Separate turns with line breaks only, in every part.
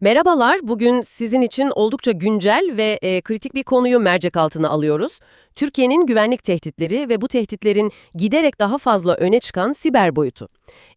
Merhabalar, bugün sizin için oldukça güncel ve e, kritik bir konuyu mercek altına alıyoruz. Türkiye'nin güvenlik tehditleri ve bu tehditlerin giderek daha fazla öne çıkan siber boyutu.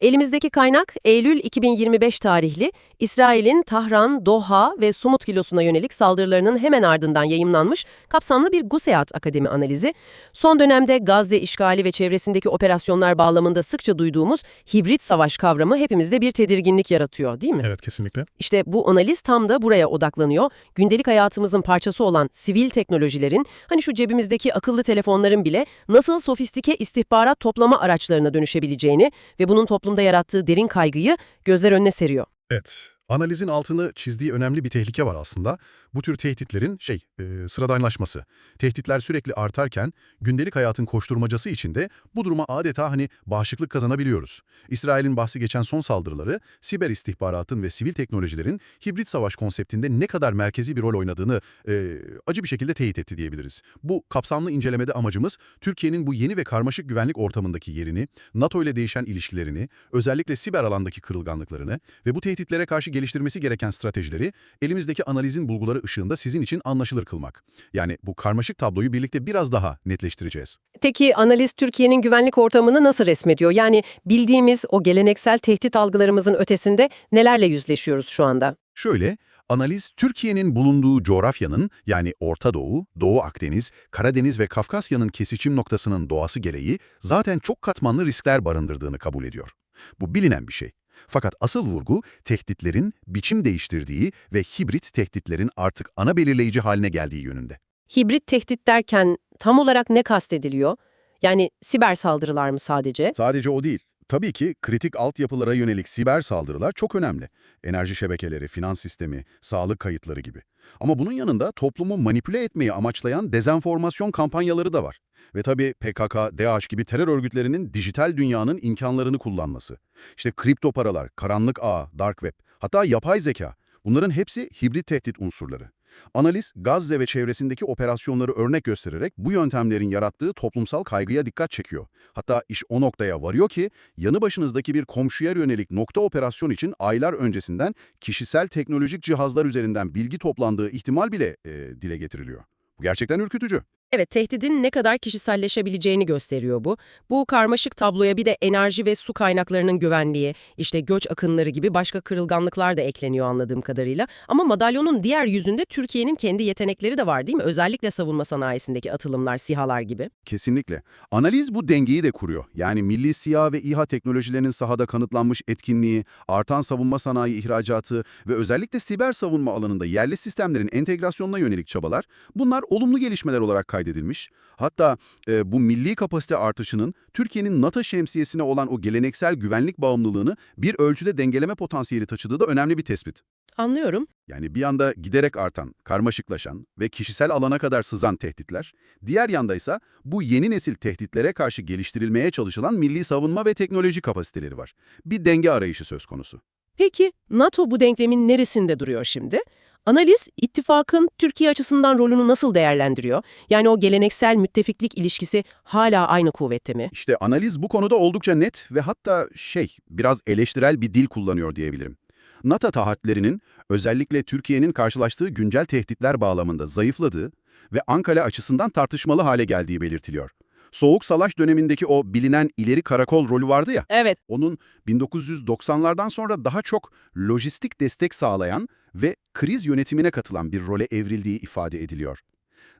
Elimizdeki kaynak Eylül 2025 tarihli İsrail'in Tahran, Doha ve Sumut kilosuna yönelik saldırılarının hemen ardından yayımlanmış kapsamlı bir GUSEAD Akademi analizi. Son dönemde Gazze işgali ve çevresindeki operasyonlar bağlamında sıkça duyduğumuz hibrit savaş kavramı hepimizde bir tedirginlik yaratıyor değil mi?
Evet kesinlikle.
İşte bu analiz tam da buraya odaklanıyor. Gündelik hayatımızın parçası olan sivil teknolojilerin, hani şu cebimizdeki akıllı telefonların bile nasıl sofistike istihbarat toplama araçlarına dönüşebileceğini ve bunun toplumda yarattığı derin kaygıyı gözler önüne seriyor.
Evet. Analizin altını çizdiği önemli bir tehlike var aslında. Bu tür tehditlerin şey, e, sıradanlaşması. Tehditler sürekli artarken gündelik hayatın koşturmacası içinde bu duruma adeta hani bağışıklık kazanabiliyoruz. İsrail'in bahsi geçen son saldırıları siber istihbaratın ve sivil teknolojilerin hibrit savaş konseptinde ne kadar merkezi bir rol oynadığını e, acı bir şekilde teyit etti diyebiliriz. Bu kapsamlı incelemede amacımız Türkiye'nin bu yeni ve karmaşık güvenlik ortamındaki yerini, NATO ile değişen ilişkilerini, özellikle siber alandaki kırılganlıklarını ve bu tehditlere karşı geliştirmesi gereken stratejileri elimizdeki analizin bulguları ışığında sizin için anlaşılır kılmak. Yani bu karmaşık tabloyu birlikte biraz daha netleştireceğiz.
Peki analiz Türkiye'nin güvenlik ortamını nasıl resmediyor? Yani bildiğimiz o geleneksel tehdit algılarımızın ötesinde nelerle yüzleşiyoruz şu anda?
Şöyle, analiz Türkiye'nin bulunduğu coğrafyanın yani Orta Doğu, Doğu Akdeniz, Karadeniz ve Kafkasya'nın kesişim noktasının doğası gereği zaten çok katmanlı riskler barındırdığını kabul ediyor. Bu bilinen bir şey. Fakat asıl vurgu tehditlerin biçim değiştirdiği ve hibrit tehditlerin artık ana belirleyici haline geldiği yönünde.
Hibrit tehdit derken tam olarak ne kastediliyor? Yani siber saldırılar mı sadece?
Sadece o değil. Tabii ki kritik altyapılara yönelik siber saldırılar çok önemli. Enerji şebekeleri, finans sistemi, sağlık kayıtları gibi. Ama bunun yanında toplumu manipüle etmeyi amaçlayan dezenformasyon kampanyaları da var. Ve tabii PKK, DAEŞ gibi terör örgütlerinin dijital dünyanın imkanlarını kullanması. İşte kripto paralar, karanlık ağ, dark web, hatta yapay zeka. Bunların hepsi hibrit tehdit unsurları. Analiz, Gazze ve çevresindeki operasyonları örnek göstererek bu yöntemlerin yarattığı toplumsal kaygıya dikkat çekiyor. Hatta iş o noktaya varıyor ki, yanı başınızdaki bir komşuya yönelik nokta operasyon için aylar öncesinden kişisel teknolojik cihazlar üzerinden bilgi toplandığı ihtimal bile e, dile getiriliyor. Bu gerçekten ürkütücü.
Evet, tehdidin ne kadar kişiselleşebileceğini gösteriyor bu. Bu karmaşık tabloya bir de enerji ve su kaynaklarının güvenliği, işte göç akınları gibi başka kırılganlıklar da ekleniyor anladığım kadarıyla. Ama madalyonun diğer yüzünde Türkiye'nin kendi yetenekleri de var değil mi? Özellikle savunma sanayisindeki atılımlar, sihalar gibi.
Kesinlikle. Analiz bu dengeyi de kuruyor. Yani milli SİHA ve İHA teknolojilerinin sahada kanıtlanmış etkinliği, artan savunma sanayi ihracatı ve özellikle siber savunma alanında yerli sistemlerin entegrasyonuna yönelik çabalar, bunlar olumlu gelişmeler olarak kaydedilmiş. Hatta e, bu milli kapasite artışının Türkiye'nin NATO şemsiyesine olan o geleneksel güvenlik bağımlılığını bir ölçüde dengeleme potansiyeli taşıdığı da önemli bir tespit.
Anlıyorum.
Yani bir yanda giderek artan, karmaşıklaşan ve kişisel alana kadar sızan tehditler, diğer yanda ise bu yeni nesil tehditlere karşı geliştirilmeye çalışılan milli savunma ve teknoloji kapasiteleri var. Bir denge arayışı söz konusu.
Peki NATO bu denklemin neresinde duruyor şimdi? Analiz, ittifakın Türkiye açısından rolünü nasıl değerlendiriyor? Yani o geleneksel müttefiklik ilişkisi hala aynı kuvvette mi?
İşte analiz bu konuda oldukça net ve hatta şey, biraz eleştirel bir dil kullanıyor diyebilirim. NATO taahhütlerinin özellikle Türkiye'nin karşılaştığı güncel tehditler bağlamında zayıfladığı ve Ankara açısından tartışmalı hale geldiği belirtiliyor. Soğuk Savaş dönemindeki o bilinen ileri karakol rolü vardı ya,
Evet.
onun 1990'lardan sonra daha çok lojistik destek sağlayan ve kriz yönetimine katılan bir role evrildiği ifade ediliyor.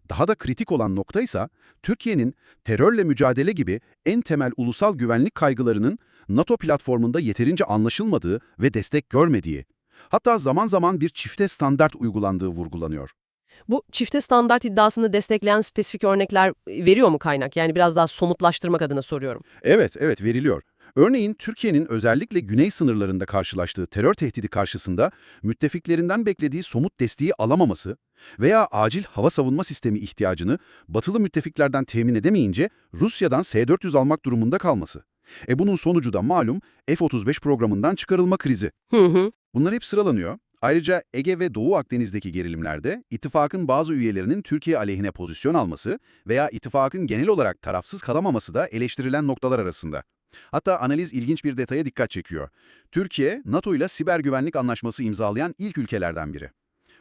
Daha da kritik olan nokta ise Türkiye'nin terörle mücadele gibi en temel ulusal güvenlik kaygılarının NATO platformunda yeterince anlaşılmadığı ve destek görmediği, hatta zaman zaman bir çifte standart uygulandığı vurgulanıyor.
Bu çifte standart iddiasını destekleyen spesifik örnekler veriyor mu kaynak? Yani biraz daha somutlaştırmak adına soruyorum.
Evet, evet veriliyor. Örneğin Türkiye'nin özellikle güney sınırlarında karşılaştığı terör tehdidi karşısında müttefiklerinden beklediği somut desteği alamaması veya acil hava savunma sistemi ihtiyacını batılı müttefiklerden temin edemeyince Rusya'dan S-400 almak durumunda kalması. E bunun sonucu da malum F-35 programından çıkarılma krizi.
Hı hı.
Bunlar hep sıralanıyor. Ayrıca Ege ve Doğu Akdeniz'deki gerilimlerde ittifakın bazı üyelerinin Türkiye aleyhine pozisyon alması veya ittifakın genel olarak tarafsız kalamaması da eleştirilen noktalar arasında. Hatta analiz ilginç bir detaya dikkat çekiyor. Türkiye, NATO ile siber güvenlik anlaşması imzalayan ilk ülkelerden biri.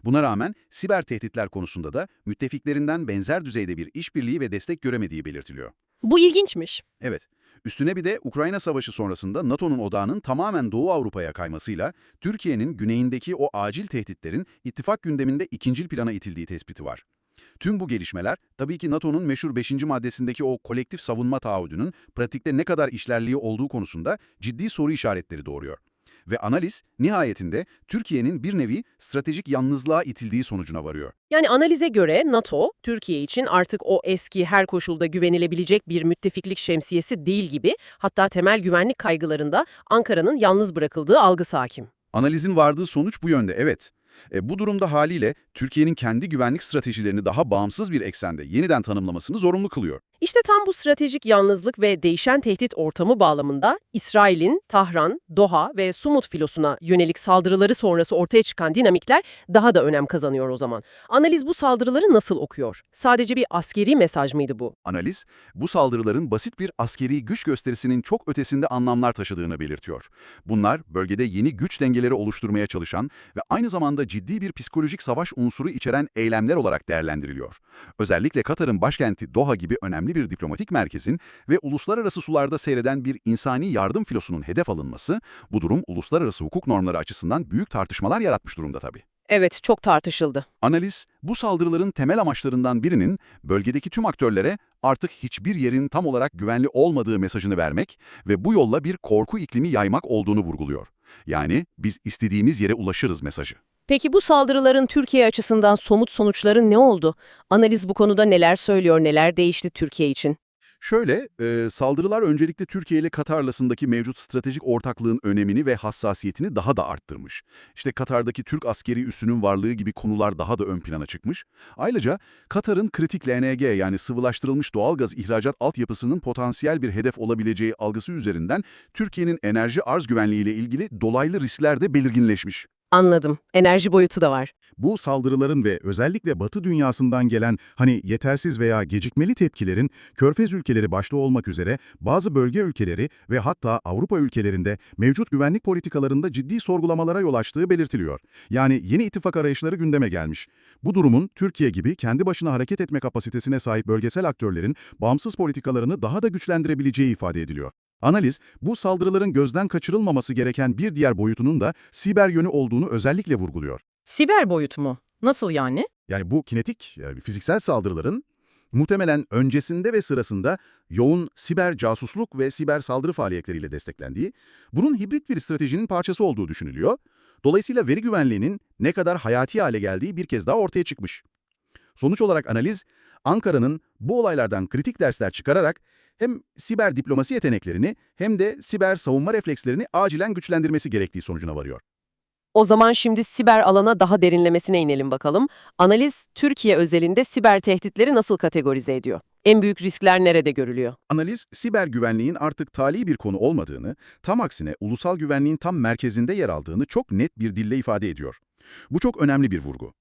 Buna rağmen siber tehditler konusunda da müttefiklerinden benzer düzeyde bir işbirliği ve destek göremediği belirtiliyor.
Bu ilginçmiş.
Evet, üstüne bir de Ukrayna Savaşı sonrasında NATO'nun odağının tamamen Doğu Avrupa'ya kaymasıyla Türkiye'nin güneyindeki o acil tehditlerin ittifak gündeminde ikincil plana itildiği tespiti var. Tüm bu gelişmeler tabii ki NATO'nun meşhur 5. maddesindeki o kolektif savunma taahhüdünün pratikte ne kadar işlerliği olduğu konusunda ciddi soru işaretleri doğuruyor. Ve analiz nihayetinde Türkiye'nin bir nevi stratejik yalnızlığa itildiği sonucuna varıyor.
Yani analize göre NATO, Türkiye için artık o eski her koşulda güvenilebilecek bir müttefiklik şemsiyesi değil gibi, hatta temel güvenlik kaygılarında Ankara'nın yalnız bırakıldığı algısı hakim.
Analizin vardığı sonuç bu yönde, evet. E, bu durumda haliyle Türkiye'nin kendi güvenlik stratejilerini daha bağımsız bir eksende yeniden tanımlamasını zorunlu kılıyor.
İşte tam bu stratejik yalnızlık ve değişen tehdit ortamı bağlamında İsrail'in Tahran, Doha ve Sumut filosuna yönelik saldırıları sonrası ortaya çıkan dinamikler daha da önem kazanıyor o zaman. Analiz bu saldırıları nasıl okuyor? Sadece bir askeri mesaj mıydı bu?
Analiz, bu saldırıların basit bir askeri güç gösterisinin çok ötesinde anlamlar taşıdığını belirtiyor. Bunlar, bölgede yeni güç dengeleri oluşturmaya çalışan ve aynı zamanda ciddi bir psikolojik savaş unsuru içeren eylemler olarak değerlendiriliyor. Özellikle Katar'ın başkenti Doha gibi önemli bir diplomatik merkezin ve uluslararası sularda seyreden bir insani yardım filosunun hedef alınması, bu durum uluslararası hukuk normları açısından büyük tartışmalar yaratmış durumda tabii.
Evet, çok tartışıldı.
Analiz, bu saldırıların temel amaçlarından birinin bölgedeki tüm aktörlere artık hiçbir yerin tam olarak güvenli olmadığı mesajını vermek ve bu yolla bir korku iklimi yaymak olduğunu vurguluyor. Yani biz istediğimiz yere ulaşırız mesajı.
Peki bu saldırıların Türkiye açısından somut sonuçları ne oldu? Analiz bu konuda neler söylüyor, neler değişti Türkiye için?
Şöyle, e, saldırılar öncelikle Türkiye ile Katar arasındaki mevcut stratejik ortaklığın önemini ve hassasiyetini daha da arttırmış. İşte Katar'daki Türk askeri üssünün varlığı gibi konular daha da ön plana çıkmış. Ayrıca Katar'ın kritik LNG yani sıvılaştırılmış doğalgaz ihracat altyapısının potansiyel bir hedef olabileceği algısı üzerinden Türkiye'nin enerji arz güvenliği ile ilgili dolaylı riskler de belirginleşmiş.
Anladım. Enerji boyutu da var.
Bu saldırıların ve özellikle Batı dünyasından gelen hani yetersiz veya gecikmeli tepkilerin Körfez ülkeleri başta olmak üzere bazı bölge ülkeleri ve hatta Avrupa ülkelerinde mevcut güvenlik politikalarında ciddi sorgulamalara yol açtığı belirtiliyor. Yani yeni ittifak arayışları gündeme gelmiş. Bu durumun Türkiye gibi kendi başına hareket etme kapasitesine sahip bölgesel aktörlerin bağımsız politikalarını daha da güçlendirebileceği ifade ediliyor. Analiz, bu saldırıların gözden kaçırılmaması gereken bir diğer boyutunun da siber yönü olduğunu özellikle vurguluyor.
Siber boyutu mu? Nasıl yani?
Yani bu kinetik, yani fiziksel saldırıların muhtemelen öncesinde ve sırasında yoğun siber casusluk ve siber saldırı faaliyetleriyle desteklendiği, bunun hibrit bir stratejinin parçası olduğu düşünülüyor. Dolayısıyla veri güvenliğinin ne kadar hayati hale geldiği bir kez daha ortaya çıkmış. Sonuç olarak analiz, Ankara'nın bu olaylardan kritik dersler çıkararak hem siber diplomasi yeteneklerini hem de siber savunma reflekslerini acilen güçlendirmesi gerektiği sonucuna varıyor.
O zaman şimdi siber alana daha derinlemesine inelim bakalım. Analiz, Türkiye özelinde siber tehditleri nasıl kategorize ediyor? En büyük riskler nerede görülüyor?
Analiz, siber güvenliğin artık tali bir konu olmadığını, tam aksine ulusal güvenliğin tam merkezinde yer aldığını çok net bir dille ifade ediyor. Bu çok önemli bir vurgu.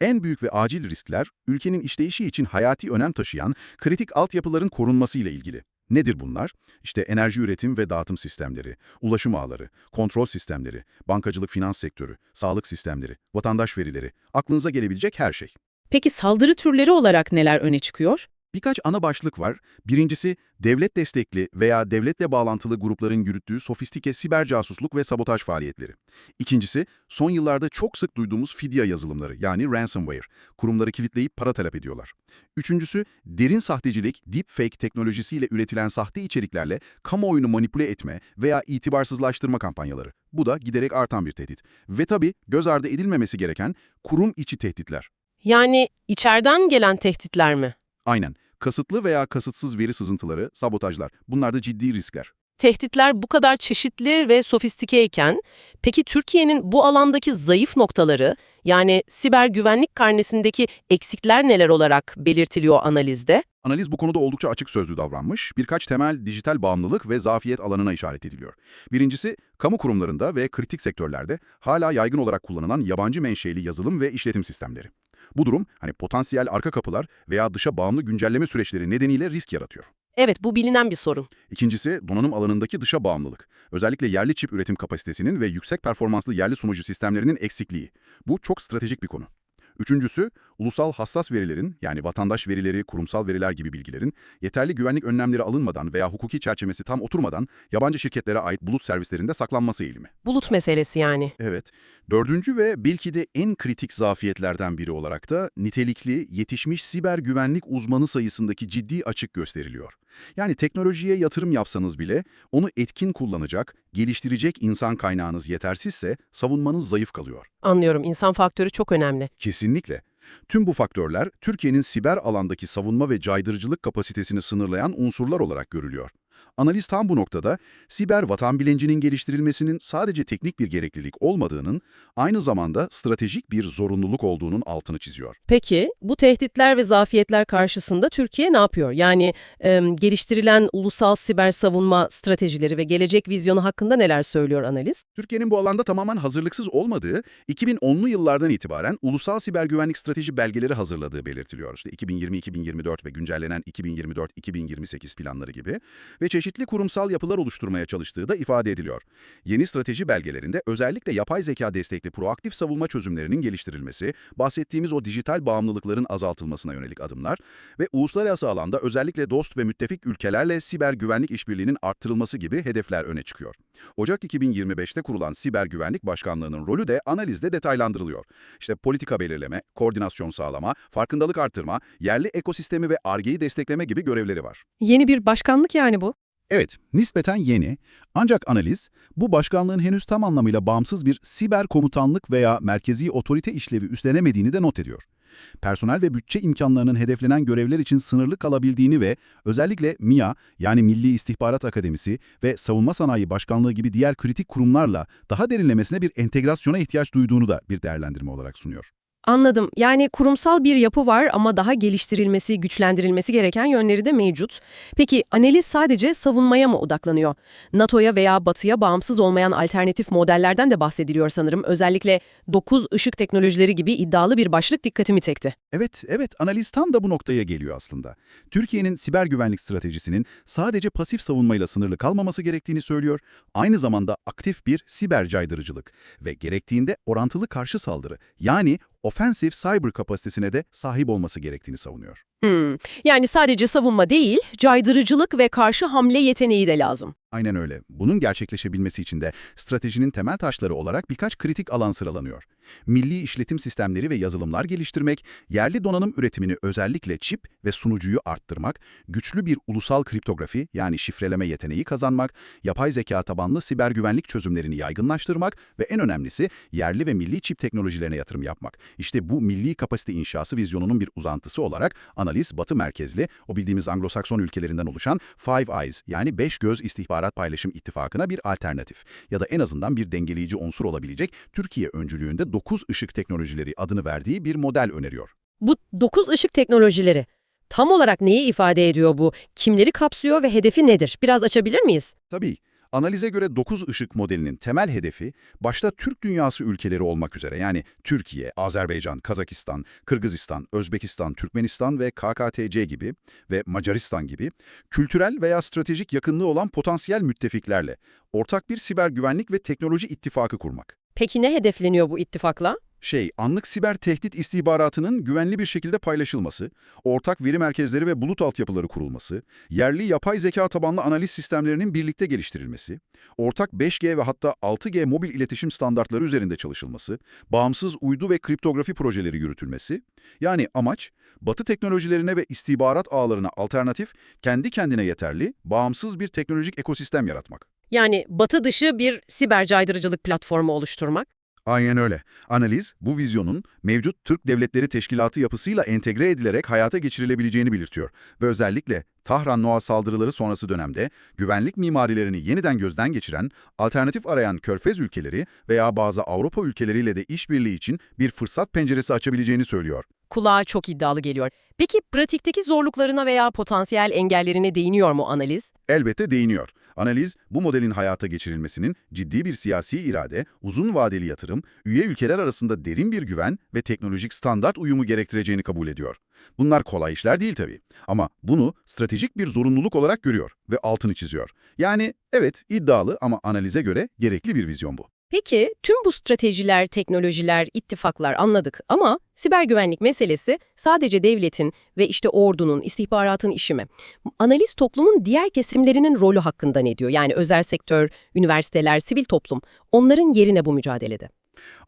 En büyük ve acil riskler, ülkenin işleyişi için hayati önem taşıyan kritik altyapıların korunması ile ilgili. Nedir bunlar? İşte enerji üretim ve dağıtım sistemleri, ulaşım ağları, kontrol sistemleri, bankacılık finans sektörü, sağlık sistemleri, vatandaş verileri, aklınıza gelebilecek her şey.
Peki saldırı türleri olarak neler öne çıkıyor?
Birkaç ana başlık var. Birincisi, devlet destekli veya devletle bağlantılı grupların yürüttüğü sofistike siber casusluk ve sabotaj faaliyetleri. İkincisi, son yıllarda çok sık duyduğumuz fidya yazılımları yani ransomware. Kurumları kilitleyip para talep ediyorlar. Üçüncüsü, derin sahtecilik, deepfake teknolojisiyle üretilen sahte içeriklerle kamuoyunu manipüle etme veya itibarsızlaştırma kampanyaları. Bu da giderek artan bir tehdit. Ve tabii göz ardı edilmemesi gereken kurum içi tehditler.
Yani içeriden gelen tehditler mi?
Aynen. Kasıtlı veya kasıtsız veri sızıntıları, sabotajlar. Bunlar da ciddi riskler.
Tehditler bu kadar çeşitli ve sofistikeyken, peki Türkiye'nin bu alandaki zayıf noktaları, yani siber güvenlik karnesindeki eksikler neler olarak belirtiliyor analizde?
Analiz bu konuda oldukça açık sözlü davranmış, birkaç temel dijital bağımlılık ve zafiyet alanına işaret ediliyor. Birincisi, kamu kurumlarında ve kritik sektörlerde hala yaygın olarak kullanılan yabancı menşeli yazılım ve işletim sistemleri. Bu durum, hani potansiyel arka kapılar veya dışa bağımlı güncelleme süreçleri nedeniyle risk yaratıyor.
Evet, bu bilinen bir sorun.
İkincisi, donanım alanındaki dışa bağımlılık. Özellikle yerli çip üretim kapasitesinin ve yüksek performanslı yerli sunucu sistemlerinin eksikliği. Bu çok stratejik bir konu. Üçüncüsü, ulusal hassas verilerin, yani vatandaş verileri, kurumsal veriler gibi bilgilerin, yeterli güvenlik önlemleri alınmadan veya hukuki çerçevesi tam oturmadan yabancı şirketlere ait bulut servislerinde saklanması eğilimi.
Bulut meselesi yani.
Evet. Dördüncü ve belki de en kritik zafiyetlerden biri olarak da nitelikli, yetişmiş siber güvenlik uzmanı sayısındaki ciddi açık gösteriliyor. Yani teknolojiye yatırım yapsanız bile onu etkin kullanacak, geliştirecek insan kaynağınız yetersizse savunmanız zayıf kalıyor.
Anlıyorum, insan faktörü çok önemli.
Kesinlikle. Tüm bu faktörler Türkiye'nin siber alandaki savunma ve caydırıcılık kapasitesini sınırlayan unsurlar olarak görülüyor. Analiz tam bu noktada siber vatan bilincinin geliştirilmesinin sadece teknik bir gereklilik olmadığının, aynı zamanda stratejik bir zorunluluk olduğunun altını çiziyor.
Peki, bu tehditler ve zafiyetler karşısında Türkiye ne yapıyor? Yani e, geliştirilen ulusal siber savunma stratejileri ve gelecek vizyonu hakkında neler söylüyor analiz?
Türkiye'nin bu alanda tamamen hazırlıksız olmadığı, 2010'lu yıllardan itibaren ulusal siber güvenlik strateji belgeleri hazırladığı belirtiliyor. İşte 2020-2024 ve güncellenen 2024-2028 planları gibi ve çeşitli kurumsal yapılar oluşturmaya çalıştığı da ifade ediliyor. Yeni strateji belgelerinde özellikle yapay zeka destekli proaktif savunma çözümlerinin geliştirilmesi, bahsettiğimiz o dijital bağımlılıkların azaltılmasına yönelik adımlar ve uluslararası alanda özellikle dost ve müttefik ülkelerle siber güvenlik işbirliğinin arttırılması gibi hedefler öne çıkıyor. Ocak 2025'te kurulan Siber Güvenlik Başkanlığı'nın rolü de analizde detaylandırılıyor. İşte politika belirleme, koordinasyon sağlama, farkındalık arttırma, yerli ekosistemi ve ARGE'yi destekleme gibi görevleri var.
Yeni bir başkanlık yani bu.
Evet, nispeten yeni. Ancak analiz, bu başkanlığın henüz tam anlamıyla bağımsız bir siber komutanlık veya merkezi otorite işlevi üstlenemediğini de not ediyor. Personel ve bütçe imkanlarının hedeflenen görevler için sınırlı kalabildiğini ve özellikle MİA yani Milli İstihbarat Akademisi ve Savunma Sanayi Başkanlığı gibi diğer kritik kurumlarla daha derinlemesine bir entegrasyona ihtiyaç duyduğunu da bir değerlendirme olarak sunuyor.
Anladım. Yani kurumsal bir yapı var ama daha geliştirilmesi, güçlendirilmesi gereken yönleri de mevcut. Peki analiz sadece savunmaya mı odaklanıyor? NATO'ya veya Batı'ya bağımsız olmayan alternatif modellerden de bahsediliyor sanırım. Özellikle 9 ışık teknolojileri gibi iddialı bir başlık dikkatimi çekti.
Evet, evet analiz tam da bu noktaya geliyor aslında. Türkiye'nin siber güvenlik stratejisinin sadece pasif savunmayla sınırlı kalmaması gerektiğini söylüyor, aynı zamanda aktif bir siber caydırıcılık ve gerektiğinde orantılı karşı saldırı yani offensive cyber kapasitesine de sahip olması gerektiğini savunuyor.
Hmm. Yani sadece savunma değil, caydırıcılık ve karşı hamle yeteneği de lazım.
Aynen öyle. Bunun gerçekleşebilmesi için de stratejinin temel taşları olarak birkaç kritik alan sıralanıyor. Milli işletim sistemleri ve yazılımlar geliştirmek, yerli donanım üretimini özellikle çip ve sunucuyu arttırmak, güçlü bir ulusal kriptografi yani şifreleme yeteneği kazanmak, yapay zeka tabanlı siber güvenlik çözümlerini yaygınlaştırmak ve en önemlisi yerli ve milli çip teknolojilerine yatırım yapmak. İşte bu milli kapasite inşası vizyonunun bir uzantısı olarak analiz batı merkezli, o bildiğimiz Anglo-Sakson ülkelerinden oluşan Five Eyes yani beş göz istihbarat paylaşım ittifakına bir alternatif ya da en azından bir dengeleyici unsur olabilecek Türkiye öncülüğünde 9 ışık teknolojileri adını verdiği bir model öneriyor.
Bu 9 ışık teknolojileri tam olarak neyi ifade ediyor bu? Kimleri kapsıyor ve hedefi nedir? Biraz açabilir miyiz?
Tabii. Analize göre 9 ışık modelinin temel hedefi, başta Türk dünyası ülkeleri olmak üzere yani Türkiye, Azerbaycan, Kazakistan, Kırgızistan, Özbekistan, Türkmenistan ve KKTC gibi ve Macaristan gibi kültürel veya stratejik yakınlığı olan potansiyel müttefiklerle ortak bir siber güvenlik ve teknoloji ittifakı kurmak.
Peki ne hedefleniyor bu ittifakla?
Şey, anlık siber tehdit istihbaratının güvenli bir şekilde paylaşılması, ortak veri merkezleri ve bulut altyapıları kurulması, yerli yapay zeka tabanlı analiz sistemlerinin birlikte geliştirilmesi, ortak 5G ve hatta 6G mobil iletişim standartları üzerinde çalışılması, bağımsız uydu ve kriptografi projeleri yürütülmesi, yani amaç, Batı teknolojilerine ve istihbarat ağlarına alternatif, kendi kendine yeterli, bağımsız bir teknolojik ekosistem yaratmak.
Yani batı dışı bir siber caydırıcılık platformu oluşturmak.
Aynen öyle. Analiz, bu vizyonun mevcut Türk Devletleri Teşkilatı yapısıyla entegre edilerek hayata geçirilebileceğini belirtiyor. Ve özellikle Tahran Noa saldırıları sonrası dönemde güvenlik mimarilerini yeniden gözden geçiren, alternatif arayan körfez ülkeleri veya bazı Avrupa ülkeleriyle de işbirliği için bir fırsat penceresi açabileceğini söylüyor.
Kulağa çok iddialı geliyor. Peki pratikteki zorluklarına veya potansiyel engellerine değiniyor mu analiz?
Elbette değiniyor. Analiz, bu modelin hayata geçirilmesinin ciddi bir siyasi irade, uzun vadeli yatırım, üye ülkeler arasında derin bir güven ve teknolojik standart uyumu gerektireceğini kabul ediyor. Bunlar kolay işler değil tabii. Ama bunu stratejik bir zorunluluk olarak görüyor ve altını çiziyor. Yani evet iddialı ama analize göre gerekli bir vizyon bu.
Peki tüm bu stratejiler, teknolojiler, ittifaklar anladık ama siber güvenlik meselesi sadece devletin ve işte ordunun, istihbaratın işi mi? Analiz toplumun diğer kesimlerinin rolü hakkında ne diyor? Yani özel sektör, üniversiteler, sivil toplum onların yerine bu mücadelede.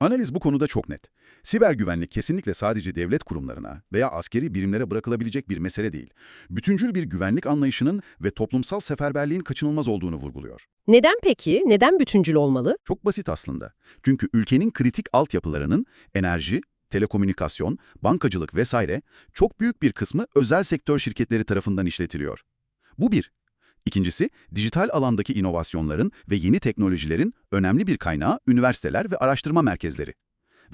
Analiz bu konuda çok net. Siber güvenlik kesinlikle sadece devlet kurumlarına veya askeri birimlere bırakılabilecek bir mesele değil. Bütüncül bir güvenlik anlayışının ve toplumsal seferberliğin kaçınılmaz olduğunu vurguluyor.
Neden peki? Neden bütüncül olmalı?
Çok basit aslında. Çünkü ülkenin kritik altyapılarının enerji, telekomünikasyon, bankacılık vesaire çok büyük bir kısmı özel sektör şirketleri tarafından işletiliyor. Bu bir. İkincisi, dijital alandaki inovasyonların ve yeni teknolojilerin önemli bir kaynağı üniversiteler ve araştırma merkezleri.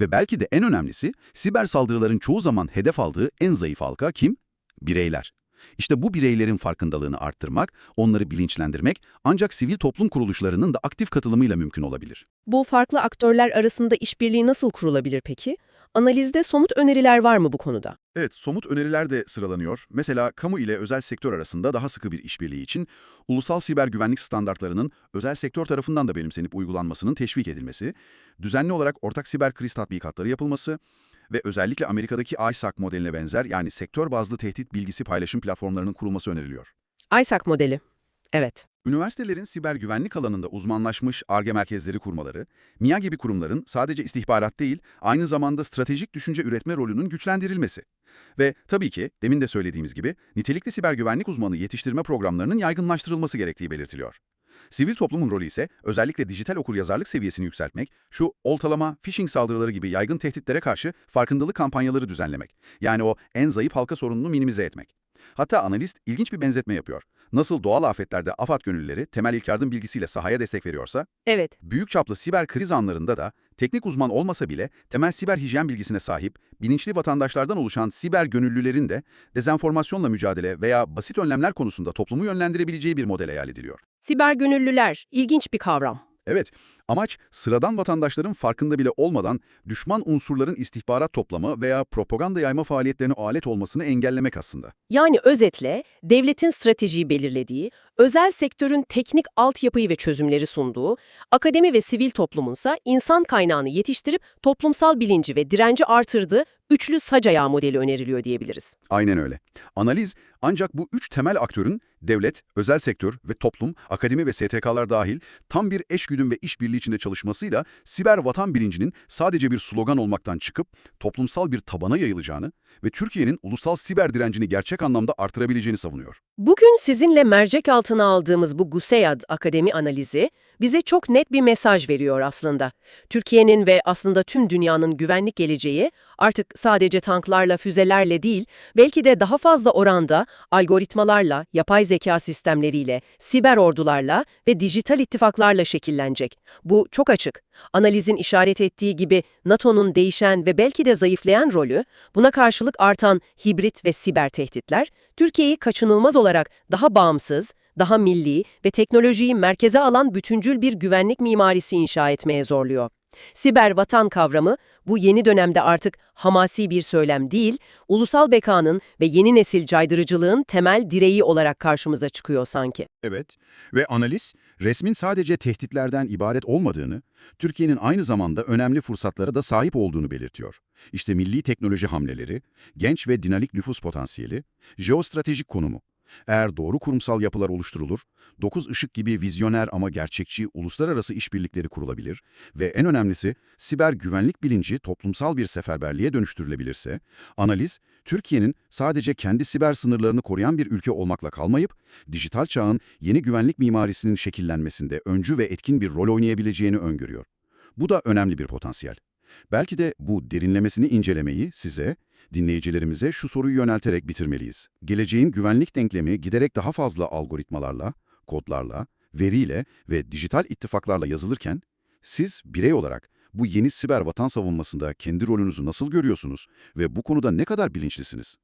Ve belki de en önemlisi, siber saldırıların çoğu zaman hedef aldığı en zayıf halka kim? Bireyler. İşte bu bireylerin farkındalığını arttırmak, onları bilinçlendirmek ancak sivil toplum kuruluşlarının da aktif katılımıyla mümkün olabilir.
Bu farklı aktörler arasında işbirliği nasıl kurulabilir peki? Analizde somut öneriler var mı bu konuda?
Evet, somut öneriler de sıralanıyor. Mesela kamu ile özel sektör arasında daha sıkı bir işbirliği için ulusal siber güvenlik standartlarının özel sektör tarafından da benimsenip uygulanmasının teşvik edilmesi, düzenli olarak ortak siber kriz tatbikatları yapılması ve özellikle Amerika'daki ISAC modeline benzer yani sektör bazlı tehdit bilgisi paylaşım platformlarının kurulması öneriliyor.
ISAC modeli. Evet.
Üniversitelerin siber güvenlik alanında uzmanlaşmış ARGE merkezleri kurmaları, MİA gibi kurumların sadece istihbarat değil, aynı zamanda stratejik düşünce üretme rolünün güçlendirilmesi. Ve tabii ki, demin de söylediğimiz gibi, nitelikli siber güvenlik uzmanı yetiştirme programlarının yaygınlaştırılması gerektiği belirtiliyor. Sivil toplumun rolü ise özellikle dijital okuryazarlık seviyesini yükseltmek, şu oltalama, phishing saldırıları gibi yaygın tehditlere karşı farkındalık kampanyaları düzenlemek. Yani o en zayıf halka sorununu minimize etmek. Hatta analist ilginç bir benzetme yapıyor. Nasıl doğal afetlerde AFAD gönüllüleri temel ilk yardım bilgisiyle sahaya destek veriyorsa,
Evet.
büyük çaplı siber kriz anlarında da teknik uzman olmasa bile temel siber hijyen bilgisine sahip, bilinçli vatandaşlardan oluşan siber gönüllülerin de dezenformasyonla mücadele veya basit önlemler konusunda toplumu yönlendirebileceği bir model hayal ediliyor.
Siber gönüllüler. ilginç bir kavram.
Evet, amaç sıradan vatandaşların farkında bile olmadan düşman unsurların istihbarat toplama veya propaganda yayma faaliyetlerine alet olmasını engellemek aslında.
Yani özetle devletin stratejiyi belirlediği, özel sektörün teknik altyapıyı ve çözümleri sunduğu, akademi ve sivil toplumunsa insan kaynağını yetiştirip toplumsal bilinci ve direnci artırdığı üçlü sac ayağı modeli öneriliyor diyebiliriz.
Aynen öyle. Analiz ancak bu üç temel aktörün devlet, özel sektör ve toplum, akademi ve STK'lar dahil tam bir eşgüdüm ve işbirliği içinde çalışmasıyla siber vatan bilincinin sadece bir slogan olmaktan çıkıp toplumsal bir tabana yayılacağını ve Türkiye'nin ulusal siber direncini gerçek anlamda artırabileceğini savunuyor.
Bugün sizinle mercek altına aldığımız bu GUSEAD Akademi analizi bize çok net bir mesaj veriyor aslında. Türkiye'nin ve aslında tüm dünyanın güvenlik geleceği artık sadece tanklarla, füzelerle değil, belki de daha fazla oranda algoritmalarla, yapay zeka sistemleriyle, siber ordularla ve dijital ittifaklarla şekillenecek. Bu çok açık. Analizin işaret ettiği gibi NATO'nun değişen ve belki de zayıflayan rolü, buna karşılık artan hibrit ve siber tehditler, Türkiye'yi kaçınılmaz olarak daha bağımsız, daha milli ve teknolojiyi merkeze alan bütüncül bir güvenlik mimarisi inşa etmeye zorluyor. Siber vatan kavramı bu yeni dönemde artık hamasi bir söylem değil, ulusal bekanın ve yeni nesil caydırıcılığın temel direği olarak karşımıza çıkıyor sanki.
Evet ve analiz resmin sadece tehditlerden ibaret olmadığını, Türkiye'nin aynı zamanda önemli fırsatlara da sahip olduğunu belirtiyor. İşte milli teknoloji hamleleri, genç ve dinamik nüfus potansiyeli, jeostratejik konumu. Eğer doğru kurumsal yapılar oluşturulur, 9 ışık gibi vizyoner ama gerçekçi uluslararası işbirlikleri kurulabilir ve en önemlisi siber güvenlik bilinci toplumsal bir seferberliğe dönüştürülebilirse, analiz, Türkiye'nin sadece kendi siber sınırlarını koruyan bir ülke olmakla kalmayıp, dijital çağın yeni güvenlik mimarisinin şekillenmesinde öncü ve etkin bir rol oynayabileceğini öngörüyor. Bu da önemli bir potansiyel. Belki de bu derinlemesini incelemeyi size, dinleyicilerimize şu soruyu yönelterek bitirmeliyiz. Geleceğin güvenlik denklemi giderek daha fazla algoritmalarla, kodlarla, veriyle ve dijital ittifaklarla yazılırken, siz birey olarak bu yeni siber vatan savunmasında kendi rolünüzü nasıl görüyorsunuz ve bu konuda ne kadar bilinçlisiniz?